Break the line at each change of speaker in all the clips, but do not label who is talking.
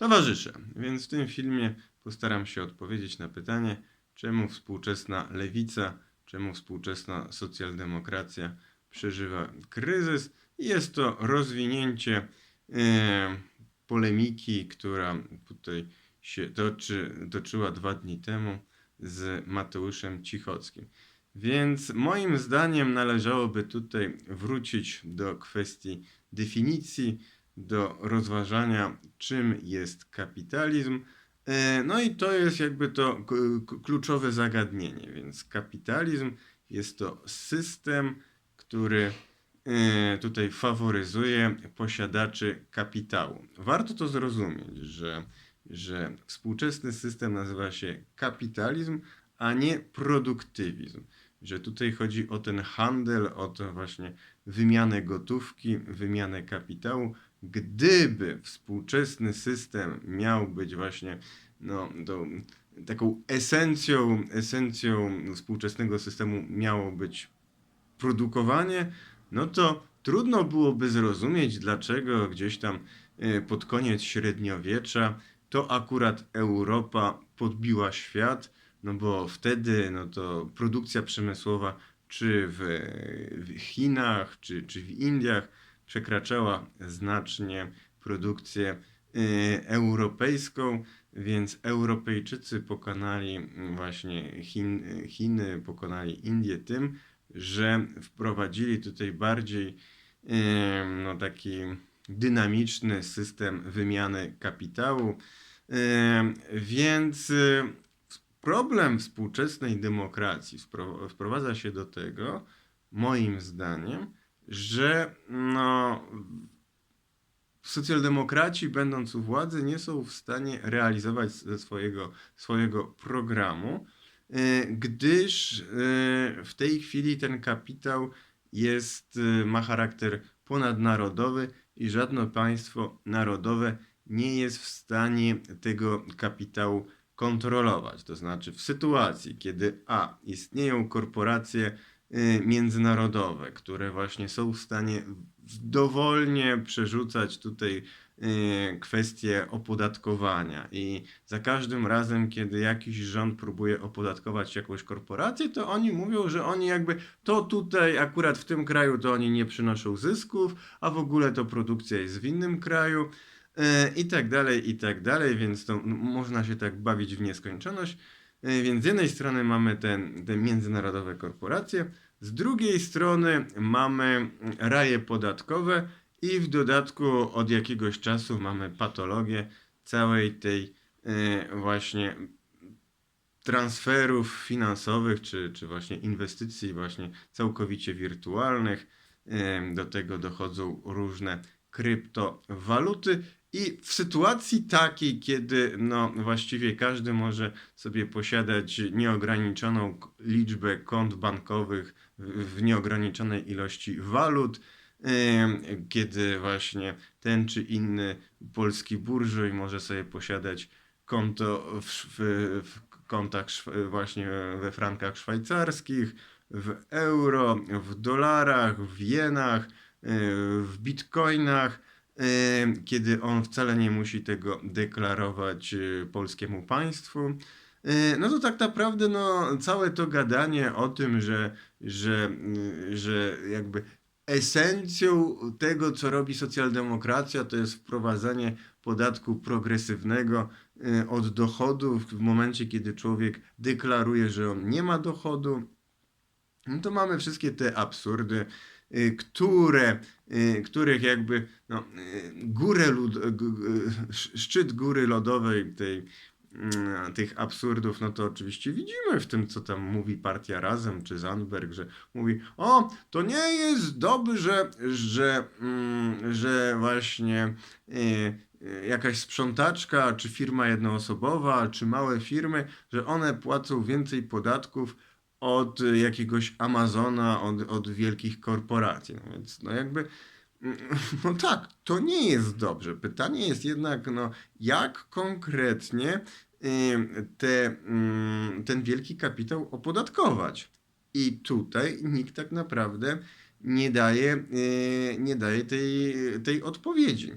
Towarzysze, więc w tym filmie postaram się odpowiedzieć na pytanie, czemu współczesna lewica, czemu współczesna socjaldemokracja przeżywa kryzys. Jest to rozwinięcie e, polemiki, która tutaj się toczy, toczyła dwa dni temu z Mateuszem Cichockim. Więc moim zdaniem należałoby tutaj wrócić do kwestii definicji, do rozważania, czym jest kapitalizm. E, No i to jest jakby to kluczowe zagadnienie. Więc kapitalizm jest to system, który e, tutaj faworyzuje posiadaczy kapitału. Warto to zrozumieć, że, że współczesny system nazywa się kapitalizm, a nie produktywizm. Że tutaj chodzi o ten handel, o to właśnie wymianę gotówki, wymianę kapitału. Gdyby współczesny system miał być właśnie no, tą, taką esencją, esencją współczesnego systemu miało być produkowanie, no to trudno byłoby zrozumieć, dlaczego gdzieś tam e, pod koniec średniowiecza to akurat Europa podbiła świat, no bo wtedy no to produkcja przemysłowa czy w, w Chinach, czy, czy w Indiach przekraczała znacznie produkcję e, europejską, więc Europejczycy pokonali mm, właśnie Chin, Chiny, pokonali Indię tym, że wprowadzili tutaj bardziej em, no, taki dynamiczny system wymiany kapitału. Em, Więc y, problem współczesnej demokracji spro- sprowadza się do tego, moim zdaniem, że no, socjaldemokraci, będąc u władzy, nie są w stanie realizować swojego, swojego programu, y, gdyż y, w tej chwili ten kapitał jest, y, ma charakter ponadnarodowy i żadne państwo narodowe nie jest w stanie tego kapitału kontrolować. To znaczy, w sytuacji, kiedy A istnieją korporacje międzynarodowe, które właśnie są w stanie dowolnie przerzucać tutaj y, kwestie opodatkowania i za każdym razem, kiedy jakiś rząd próbuje opodatkować jakąś korporację, to oni mówią, że oni jakby to tutaj akurat w tym kraju to oni nie przynoszą zysków, a w ogóle to produkcja jest w innym kraju e, i tak dalej, i tak dalej, więc to można się tak bawić w nieskończoność. E, Więc z jednej strony mamy te międzynarodowe korporacje, z drugiej strony mamy raje podatkowe i w dodatku od jakiegoś czasu mamy patologię całej tej e, właśnie transferów finansowych, czy, czy właśnie inwestycji właśnie całkowicie wirtualnych. Em, Do tego dochodzą różne kryptowaluty i w sytuacji takiej, kiedy no właściwie każdy może sobie posiadać nieograniczoną liczbę kont bankowych w nieograniczonej ilości walut, kiedy właśnie ten czy inny polski burżuj może sobie posiadać konto w, w, w kontach właśnie we frankach szwajcarskich, w euro, w dolarach, w jenach, w bitcoinach, kiedy on wcale nie musi tego deklarować yy, polskiemu państwu. Yy, No to tak naprawdę no, całe to gadanie o tym, że, że, yy, że jakby esencją tego, co robi socjaldemokracja, to jest wprowadzenie podatku progresywnego y, od dochodów w momencie, kiedy człowiek deklaruje, że on nie ma dochodu, no to mamy wszystkie te absurdy, y, które, y, których jakby no, y, górę szczyt góry lodowej tej, mm, tych absurdów, no to oczywiście widzimy w tym, co tam mówi partia Razem czy Zandberg, że mówi, o, to nie jest dobrze, że, mm, że właśnie y, y, jakaś sprzątaczka, czy firma jednoosobowa, czy małe firmy, że one płacą więcej podatków od jakiegoś Amazona, od, od wielkich korporacji. No więc, no jakby, no tak, to nie jest dobrze. Pytanie jest jednak, no, jak konkretnie te, mm, ten wielki kapitał opodatkować? I tutaj nikt tak naprawdę nie daje, y, nie daje tej, tej odpowiedzi.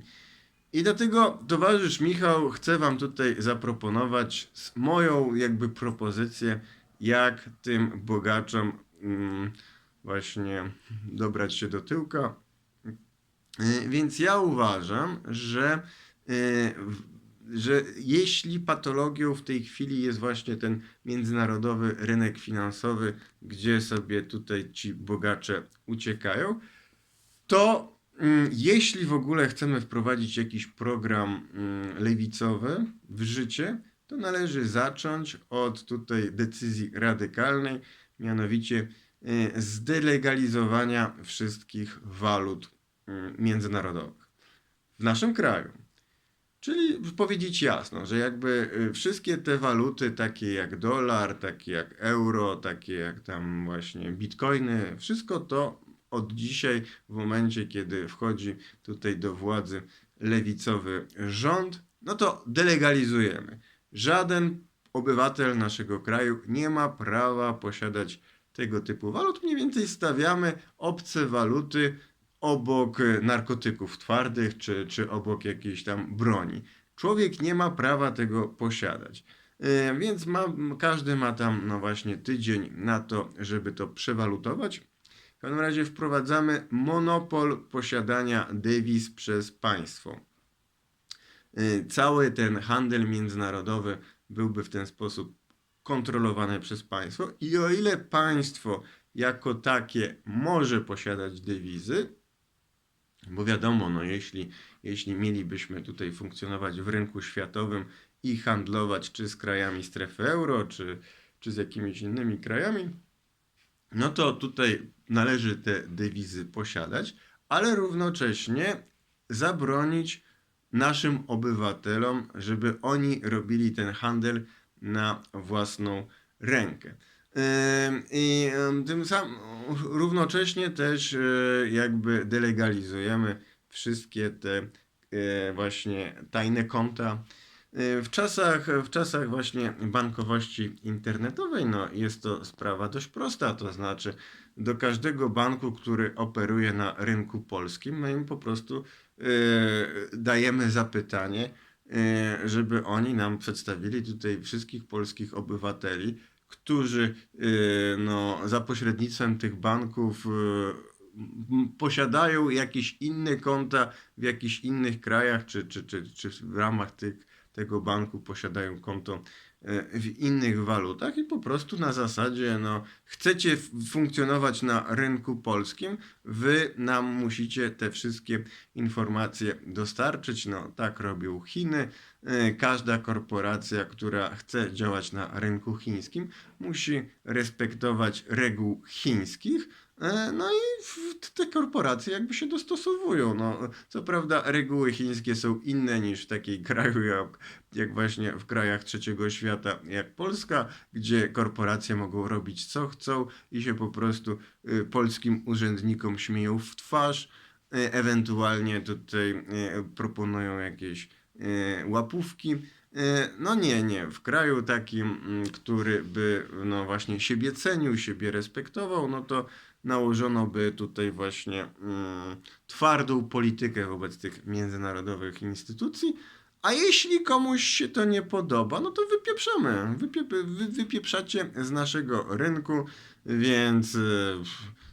I dlatego towarzysz Michał chce wam tutaj zaproponować moją jakby propozycję, jak tym bogaczom mm, właśnie dobrać się do tyłka. Y, Więc ja uważam, że, w- że jeśli patologią w tej chwili jest właśnie ten międzynarodowy rynek finansowy, gdzie sobie tutaj ci bogacze uciekają, to mm, jeśli w ogóle chcemy wprowadzić jakiś program mm, lewicowy w życie, to należy zacząć od tutaj decyzji radykalnej, mianowicie y, zdelegalizowania wszystkich walut mm, międzynarodowych w naszym kraju. Czyli powiedzieć jasno, że jakby y, wszystkie te waluty, takie jak dolar, takie jak euro, takie jak tam właśnie bitcoiny, wszystko to od dzisiaj, w momencie kiedy wchodzi tutaj do władzy lewicowy rząd, no to delegalizujemy. Żaden obywatel naszego kraju nie ma prawa posiadać tego typu walut. Mniej więcej stawiamy obce waluty obok narkotyków twardych czy, czy obok jakiejś tam broni. Człowiek nie ma prawa tego posiadać. E, Więc ma, każdy ma tam no właśnie tydzień na to, żeby to przewalutować. W każdym razie wprowadzamy monopol posiadania dewiz przez państwo. Y, Cały ten handel międzynarodowy byłby w ten sposób kontrolowany przez państwo i o ile państwo jako takie może posiadać dewizy, bo wiadomo, no jeśli, jeśli mielibyśmy tutaj funkcjonować w rynku światowym i handlować czy z krajami strefy euro, czy, czy z jakimiś innymi krajami, no to tutaj należy te dewizy posiadać, ale równocześnie zabronić naszym obywatelom, żeby oni robili ten handel na własną rękę. I ym, tym samym równocześnie też y, jakby delegalizujemy wszystkie te y, właśnie tajne konta. Y, W czasach, w czasach właśnie bankowości internetowej no, jest to sprawa dość prosta, to znaczy do każdego banku, który operuje na rynku polskim, my im po prostu dajemy zapytanie, y, żeby oni nam przedstawili tutaj wszystkich polskich obywateli, którzy y, no, za pośrednictwem tych banków posiadają jakieś inne konta w jakichś innych krajach, czy, czy, czy, czy w ramach tych, tego banku posiadają konto w innych walutach i po prostu na zasadzie, no, chcecie funkcjonować na rynku polskim, wy nam musicie te wszystkie informacje dostarczyć. No, tak robią Chiny. Y, Każda korporacja, która chce działać na rynku chińskim, musi respektować reguł chińskich. E, No i te korporacje jakby się dostosowują. No, co prawda reguły chińskie są inne niż w takiej kraju jak, jak właśnie w krajach trzeciego świata jak Polska, gdzie korporacje mogą robić co chcą i się po prostu y, polskim urzędnikom śmieją w twarz. e, Ewentualnie tutaj e, proponują jakieś łapówki. No nie, nie. W kraju takim, który by no właśnie siebie cenił, siebie respektował, no to nałożono by tutaj właśnie mm, twardą politykę wobec tych międzynarodowych instytucji. A jeśli komuś się to nie podoba, no to wypieprzamy. Wypie, wy, wypieprzacie z naszego rynku, więc e,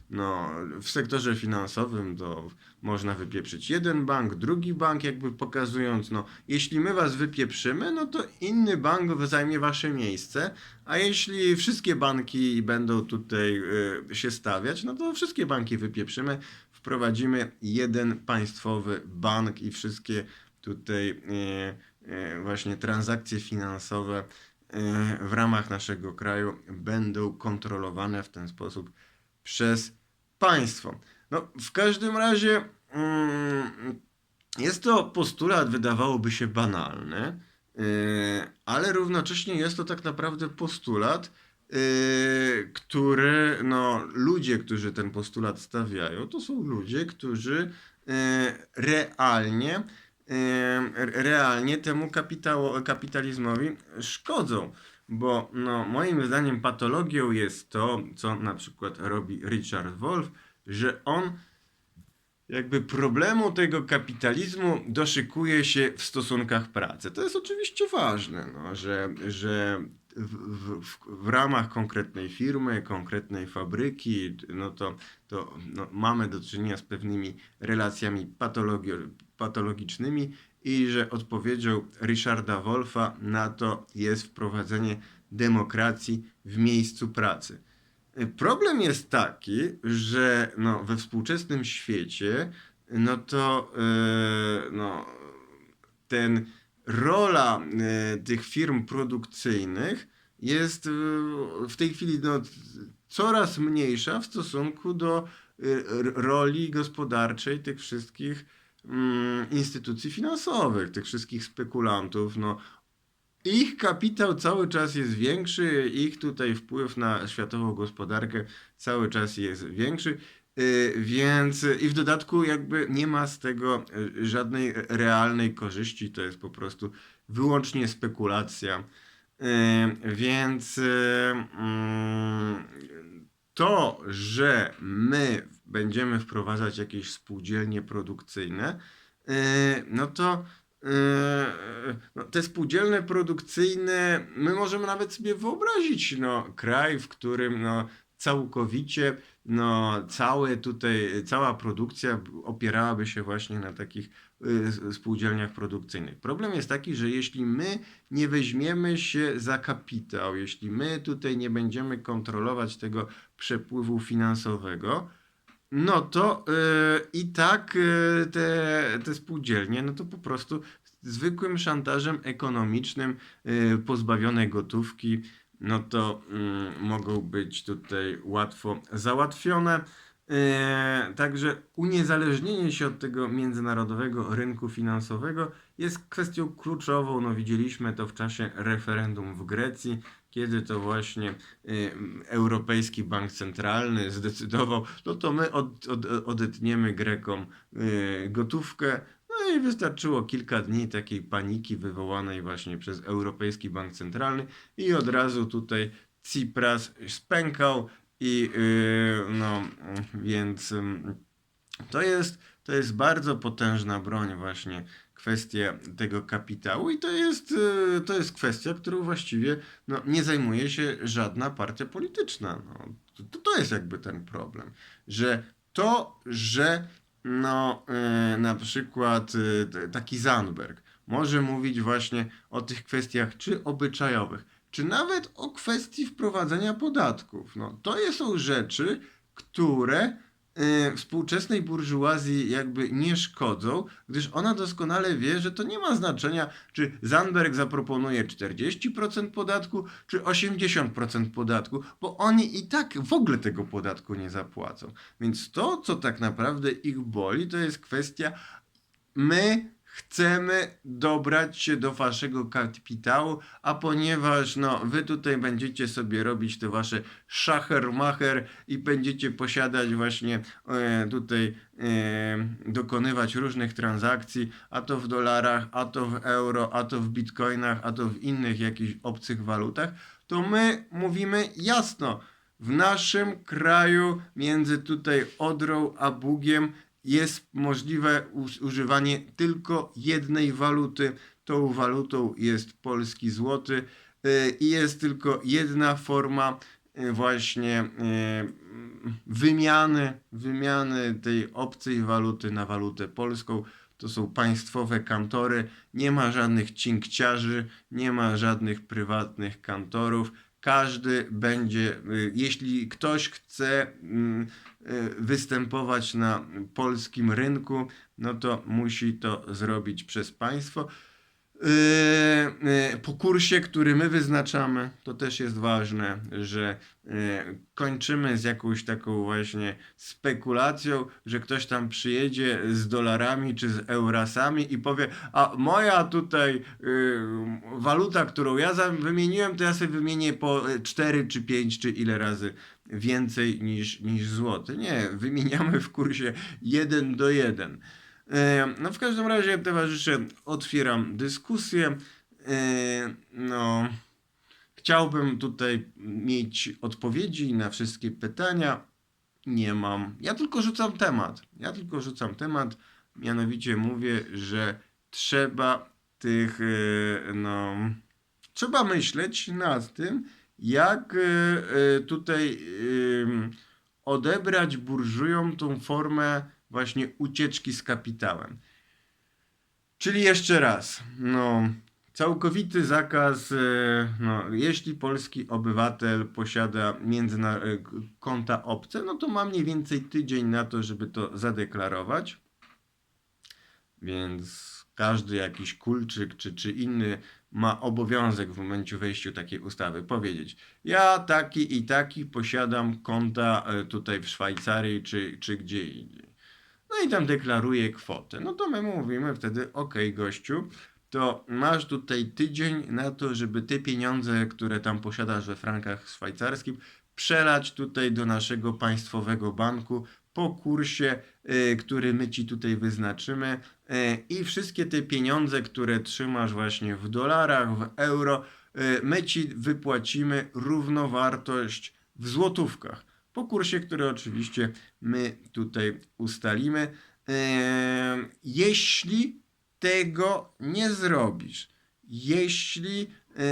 no, w sektorze finansowym to można wypieprzyć jeden bank, drugi bank, jakby pokazując, no, jeśli my was wypieprzymy, no to inny bank zajmie wasze miejsce, a jeśli wszystkie banki będą tutaj y, się stawiać, no to wszystkie banki wypieprzymy, wprowadzimy jeden państwowy bank i wszystkie tutaj y, y, właśnie transakcje finansowe y, w ramach naszego kraju będą kontrolowane w ten sposób przez państwo. No, w każdym razie mm, jest to postulat, wydawałoby się banalny, yy, ale równocześnie jest to tak naprawdę postulat, yy, który no, ludzie, którzy ten postulat stawiają, to są ludzie, którzy yy, realnie, yy, realnie temu kapitało, kapitalizmowi szkodzą. Bo no, moim zdaniem patologią jest to, co na przykład robi Richard Wolff, że on jakby problemu tego kapitalizmu doszykuje się w stosunkach pracy. To jest oczywiście ważne, no, że, że w, w, w, ramach konkretnej firmy, konkretnej fabryki, no to, to no, mamy do czynienia z pewnymi relacjami patologi patologicznymi i że odpowiedzią Richarda Wolfa na to jest wprowadzenie demokracji w miejscu pracy. Problem jest taki, że no, we współczesnym świecie, no to yy, no, ten rola e, tych firm produkcyjnych jest e, w tej chwili no, coraz mniejsza w stosunku do r- roli gospodarczej tych wszystkich mm, instytucji finansowych, tych wszystkich spekulantów. No, ich kapitał cały czas jest większy, ich tutaj wpływ na światową gospodarkę cały czas jest większy. Y, Więc i w dodatku jakby nie ma z tego y, żadnej realnej korzyści, to jest po prostu wyłącznie spekulacja. Y, Więc mm, to, że my będziemy wprowadzać jakieś spółdzielnie produkcyjne, no to te spółdzielne produkcyjne, my możemy nawet sobie wyobrazić no, kraj, w którym no, całkowicie no, całe tutaj, cała produkcja opierałaby się właśnie na takich y, spółdzielniach produkcyjnych. Problem jest taki, że jeśli my nie weźmiemy się za kapitał, jeśli my tutaj nie będziemy kontrolować tego przepływu finansowego, no to y, i tak y, te, te spółdzielnie, no to po prostu zwykłym szantażem ekonomicznym, y, pozbawione gotówki, no to mm, mogą być tutaj łatwo załatwione. E, Także uniezależnienie się od tego międzynarodowego rynku finansowego jest kwestią kluczową. No, widzieliśmy to w czasie referendum w Grecji, kiedy to właśnie e, Europejski Bank Centralny zdecydował, no to my od, od, odetniemy Grekom gotówkę. I wystarczyło kilka dni takiej paniki wywołanej właśnie przez Europejski Bank Centralny i od razu tutaj Tsipras spękał i yy, no więc ym, to jest to jest bardzo potężna broń właśnie kwestia tego kapitału i to jest yy, to jest kwestia, którą właściwie no, nie zajmuje się żadna partia polityczna. No, to, to jest jakby ten problem, że to, że no, yy, na przykład yy, taki Zandberg może mówić właśnie o tych kwestiach czy obyczajowych, czy nawet o kwestii wprowadzenia podatków. No, to są rzeczy, które współczesnej burżuazji jakby nie szkodzą, gdyż ona doskonale wie, że to nie ma znaczenia, czy Zandberg zaproponuje 40% podatku, czy 80% podatku, bo oni i tak w ogóle tego podatku nie zapłacą. Więc to, co tak naprawdę ich boli, to jest kwestia, my chcemy dobrać się do waszego kapitału, a ponieważ no, wy tutaj będziecie sobie robić te wasze szachermacher i będziecie posiadać właśnie e, tutaj e, dokonywać różnych transakcji, a to w dolarach, a to w euro, a to w bitcoinach, a to w innych jakichś obcych walutach, to my mówimy jasno, w naszym kraju między tutaj Odrą a Bugiem jest możliwe używanie tylko jednej waluty. Tą walutą jest polski złoty y, i jest tylko jedna forma y, właśnie y, wymiany, wymiany tej obcej waluty na walutę polską. To są państwowe kantory, nie ma żadnych cinkciarzy, nie ma żadnych prywatnych kantorów. Każdy będzie, y, jeśli ktoś chce mm, y, występować na polskim rynku, no to musi to zrobić przez państwo. Yy, yy, po kursie, który my wyznaczamy, to też jest ważne, że yy, kończymy z jakąś taką właśnie spekulacją, że ktoś tam przyjedzie z dolarami czy z eurasami i powie, a moja tutaj waluta, którą ja wymieniłem, to ja sobie wymienię po 4 czy 5 czy ile razy więcej niż, niż złoty. Nie, wymieniamy w kursie 1 do 1. No w każdym razie, towarzysze, otwieram dyskusję. No, chciałbym tutaj mieć odpowiedzi na wszystkie pytania. nie mam. Ja tylko rzucam temat. Ja tylko rzucam temat. Mianowicie mówię, że trzeba tych, e, no, trzeba myśleć nad tym, jak e, e, tutaj odebrać burżujom tą formę właśnie ucieczki z kapitałem. Czyli jeszcze raz, no, całkowity zakaz, e, no, jeśli polski obywatel posiada e, konta obce, no to ma mniej więcej tydzień na to, żeby to zadeklarować. Więc każdy jakiś kulczyk czy, czy inny ma obowiązek w momencie wejściu takiej ustawy powiedzieć: Ja taki i taki posiadam konta e, tutaj w Szwajcarii czy, czy gdzie indziej. No i tam deklaruje kwotę. No to my mówimy wtedy: OK, gościu, to masz tutaj tydzień na to, żeby te pieniądze, które tam posiadasz we frankach szwajcarskich, przelać tutaj do naszego państwowego banku po kursie, y, który my ci tutaj wyznaczymy. y, I wszystkie te pieniądze, które trzymasz właśnie w dolarach, w euro, y, my ci wypłacimy równowartość w złotówkach. Po kursie, który oczywiście my tutaj ustalimy. Jeśli tego nie zrobisz, jeśli e,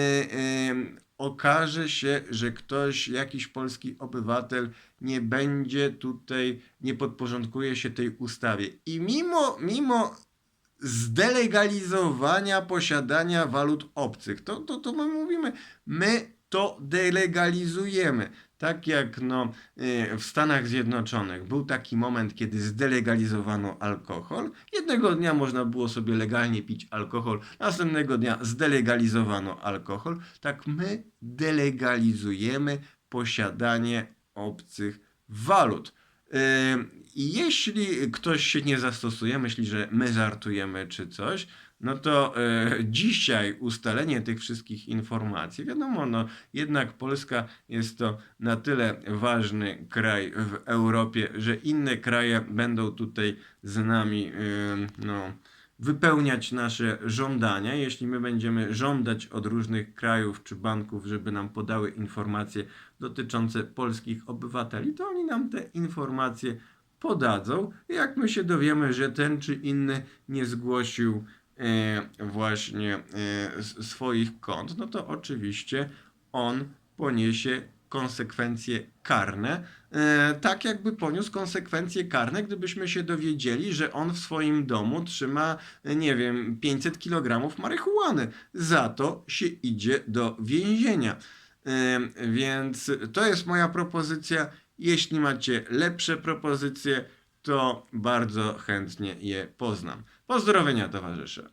okaże się, że ktoś, jakiś polski obywatel nie będzie tutaj, nie podporządkuje się tej ustawie i mimo, mimo zdelegalizowania posiadania walut obcych, to, to, to my mówimy, my to delegalizujemy. Tak jak no, y, w Stanach Zjednoczonych był taki moment, kiedy zdelegalizowano alkohol. Jednego dnia można było sobie legalnie pić alkohol, następnego dnia zdelegalizowano alkohol. Tak my delegalizujemy posiadanie obcych walut. I jeśli ktoś się nie zastosuje, myśli, że my żartujemy czy coś, no to e, dzisiaj ustalenie tych wszystkich informacji, wiadomo, no jednak Polska jest to na tyle ważny kraj w Europie, że inne kraje będą tutaj z nami ym, no, wypełniać nasze żądania. Jeśli my będziemy żądać od różnych krajów czy banków, żeby nam podały informacje dotyczące polskich obywateli, to oni nam te informacje podadzą. Jak my się dowiemy, że ten czy inny nie zgłosił właśnie e, swoich kont, no to oczywiście on poniesie konsekwencje karne, e, tak jakby poniósł konsekwencje karne, gdybyśmy się dowiedzieli, że on w swoim domu trzyma, e, nie wiem, 500 kg marihuany. Za to się idzie do więzienia. Więc to jest moja propozycja. Jeśli macie lepsze propozycje, to bardzo chętnie je poznam. Pozdrowienia, towarzysze.